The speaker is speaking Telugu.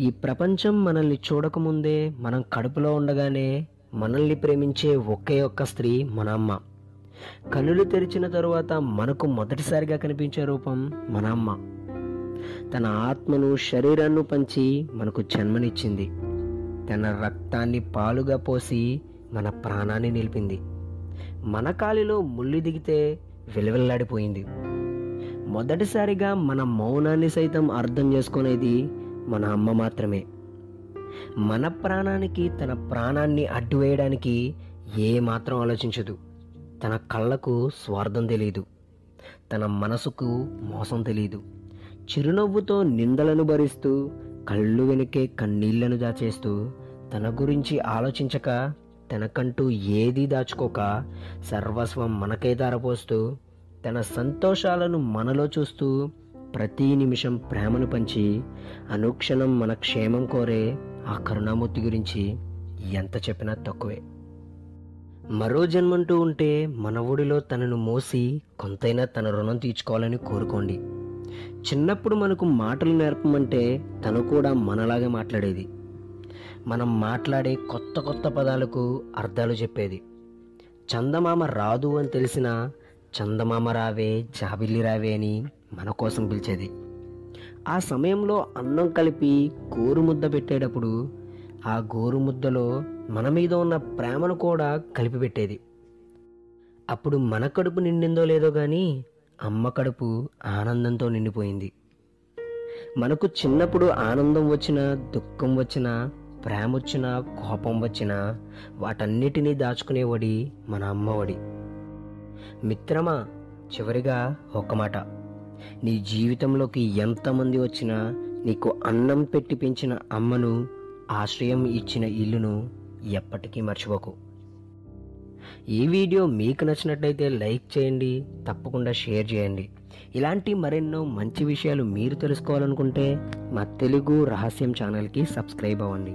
ఈ ప్రపంచం మనల్ని చూడకముందే మనం కడుపులో ఉండగానే మనల్ని ప్రేమించే ఒకే ఒక్క స్త్రీ మన అమ్మ. కన్నులు తెరిచిన తరువాత మనకు మొదటిసారిగా కనిపించే రూపం మన అమ్మ. తన ఆత్మను శరీరాన్ని పంచి మనకు జన్మనిచ్చింది. తన రక్తాన్ని పాలుగా పోసి మన ప్రాణాన్ని నిలిపింది. మన కాలిలో ముళ్ళు దిగితే విలవిల్లాడిపోయింది. మొదటిసారిగా మన మౌనాన్ని సైతం అర్థం చేసుకునేది మన అమ్మ మాత్రమే. మన ప్రాణానికి తన ప్రాణాన్ని అడ్డు వేయడానికి ఏ మాత్రం ఆలోచించదు. తన కళ్ళకు స్వార్థం తెలియదు తన మనసుకు మోసం తెలియదు చిరునవ్వుతో నిందలను భరిస్తూ కళ్ళు వెనుకే కన్నీళ్ళను దాచేస్తూ తన గురించి ఆలోచించక తనకంటూ ఏదీ దాచుకోక సర్వస్వం మనకే దారపోస్తూ తన సంతోషాలను మనలో చూస్తూ ప్రతి నిమిషం ప్రేమను పంచి అనుక్షణం మన క్షేమం కోరే ఆ కరుణామూర్తి గురించి ఎంత చెప్పినా తక్కువే. మరో జన్మంటూ ఉంటే మన తనను మోసి కొంతైనా తన రుణం తీర్చుకోవాలని కోరుకోండి. చిన్నప్పుడు మనకు మాటలు నేర్పమంటే తను కూడా మనలాగే మాట్లాడేది. మనం మాట్లాడే కొత్త కొత్త పదాలకు అర్థాలు చెప్పేది. చందమామ రాదు అని తెలిసిన చందమామ రావే జాబిల్లి రావే అని మన కోసం పిలిచేది. ఆ సమయంలో అన్నం కలిపి గోరు ముద్ద పెట్టేటప్పుడు ఆ గోరు ముద్దలో మన మీద ఉన్న ప్రేమను కూడా కలిపి పెట్టేది. అప్పుడు మన కడుపు నిండిందో లేదో కానీ అమ్మ కడుపు ఆనందంతో నిండిపోయింది. మనకు చిన్నప్పుడు ఆనందం వచ్చినా దుఃఖం వచ్చినా ప్రేమ వచ్చినా కోపం వచ్చినా వాటన్నిటినీ దాచుకునేవాడి మన అమ్మఒడి మిత్రమా చివరిగా ఒక మాట. నీ జీవితంలోకి ఎంతమంది వచ్చినా నీకు అన్నం పెట్టి పెంచిన అమ్మను ఆశ్రయం ఇచ్చిన ఇల్లును ఎప్పటికీ మర్చిపోకు. ఈ వీడియో మీకు నచ్చినట్లయితే లైక్ చేయండి తప్పకుండా షేర్ చేయండి. ఇలాంటి మరెన్నో మంచి విషయాలు మీరు తెలుసుకోవాలనుకుంటే మా తెలుగు రహస్యం ఛానల్కి సబ్స్క్రైబ్ అవ్వండి.